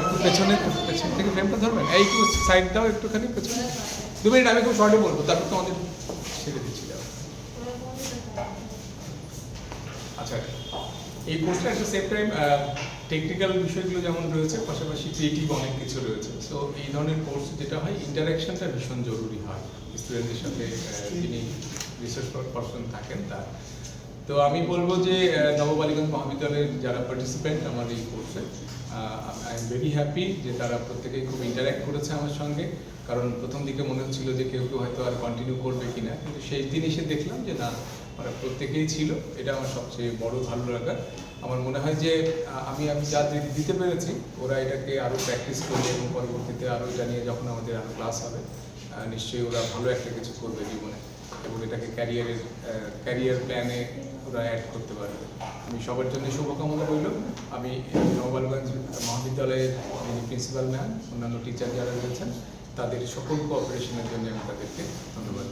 একটু পেছনে পেছন থেকে ফ্রেমটা ধরবেন? এই একটু সাইড একটুখানি, পেছনে। দু মিনিট আমি খুব শর্টে বলব, তারপর তোমাদের ছেড়ে দিচ্ছি আচ্ছা এই কোর্সটা একটা সেম টাইম টেকনিক্যাল বিষয়গুলো যেমন রয়েছে, পাশাপাশি ক্রিয়েটিভ অনেক কিছু রয়েছে। সো এই ধরনের কোর্স যেটা হয় ইন্টারাকশনটা ভীষণ জরুরি হয়। স্টুডেন্টদের সাথে যিনি রিসার্চ থাকেন, তার তো আমি বলব যে নববালিগঞ্জ মহাবিদ্যালয়ের যারা পার্টিসিপেন্ট আমার এই কোর্সে আই এম ভেরি হ্যাপি যে তারা প্রত্যেকেই খুব ইন্টারাক্ট করেছে আমার সঙ্গে। কারণ প্রথম দিকে মনে হচ্ছিল যে কেউ কেউ হয়তো আর কন্টিনিউ করবে কিনা। কিন্তু সেই দিন এসে দেখলাম যে না, ওরা প্রত্যেকেই ছিল। এটা আমার সবচেয়ে বড় ভালো লাগা। আমার মনে হয় যে আমি আমি যা দিতে পেরেছি, ওরা এটাকে আরও প্র্যাকটিস করবে এবং পরবর্তীতে আরও এটা নিয়ে যখন আমাদের আরও ক্লাস হবে নিশ্চয়ই ওরা ভালো একটা কিছু করবে জীবনে। এটাকে ক্যারিয়ারের ক্যারিয়ার প্ল্যানে ওরা অ্যাড করতে পারবে। আমি সবার জন্য শুভকামনা রইল। আমি নবালগঞ্জ মহাবিদ্যালয়ের যিনি প্রিন্সিপাল ম্যাম অন্যান্য টিচার যারা রয়েছেন, তাদের সকল কোঅপারেশনের জন্য আমি তাদেরকে ধন্যবাদ